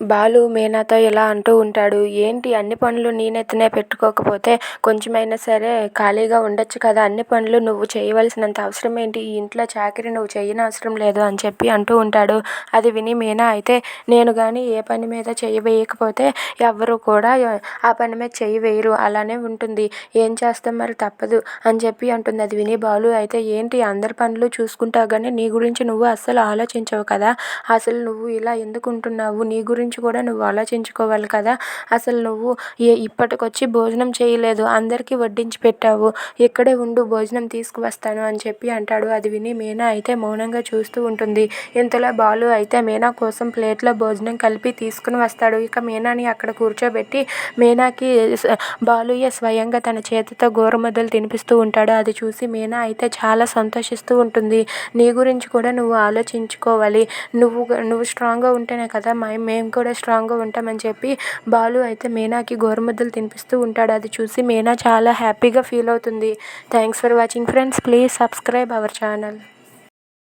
బాలు మీనాతో ఇలా అంటూ ఉంటాడు ఏంటి అన్ని పనులు నీ నెత్తినే పెట్టుకోకపోతే కొంచెమైనా సరే ఖాళీగా ఉండొచ్చు కదా అన్ని పనులు నువ్వు చేయవలసినంత అవసరం ఏంటి? ఈ ఇంట్లో చాకరీ నువ్వు చేయనవసరం లేదు అని చెప్పి అంటూ ఉంటాడు. అది విని మీనా అయితే నేను కానీ ఏ పని మీద చేయవేయకపోతే వేయకపోతే ఎవ్వరు కూడా ఆ పని మీద చేయవేయరు వేయరు అలానే ఉంటుంది. ఏం చేస్తాం మరి? తప్పదు అని చెప్పి అంటుంది. అది విని బాలు అయితే ఏంటి అందరి పనులు చూసుకుంటావు కానీ నీ గురించి నువ్వు అస్సలు ఆలోచించవు కదా అసలు నువ్వు ఇలా ఎందుకు ఉంటున్నావు? నీ గురించి కూడా నువ్వు ఆలోచించుకోవాలి కదా. అసలు నువ్వు ఏ ఇప్పటికొచ్చి భోజనం చేయలేదు అందరికీ వడ్డించి పెట్టావు ఇక్కడే ఉండు భోజనం తీసుకువస్తాను అని చెప్పి అంటాడు. అది విని మీనా అయితే మౌనంగా చూస్తూ ఉంటుంది. ఇంతలో బాలు అయితే మీనా కోసం ప్లేట్లో భోజనం కలిపి తీసుకుని వస్తాడు. ఇక మీనాని అక్కడ కూర్చోబెట్టి మీనాకి బాలుయ్య స్వయంగా తన చేతితో గోరుమద్దలు తినిపిస్తూ ఉంటాడు. అది చూసి మీనా అయితే చాలా సంతోషిస్తూ ఉంటుంది. నీ గురించి కూడా నువ్వు ఆలోచించుకోవాలి. నువ్వు నువ్వు స్ట్రాంగ్గా ఉంటేనే కదా మేము కూడా స్ట్రాంగ్గా ఉంటామని చెప్పి బాలు అయితే మీనాకి గోరుముద్దలు తినిపిస్తూ ఉంటాడు. అది చూసి మీనా చాలా హ్యాపీగా ఫీల్ అవుతుంది. Thanks for watching friends. Please subscribe our channel.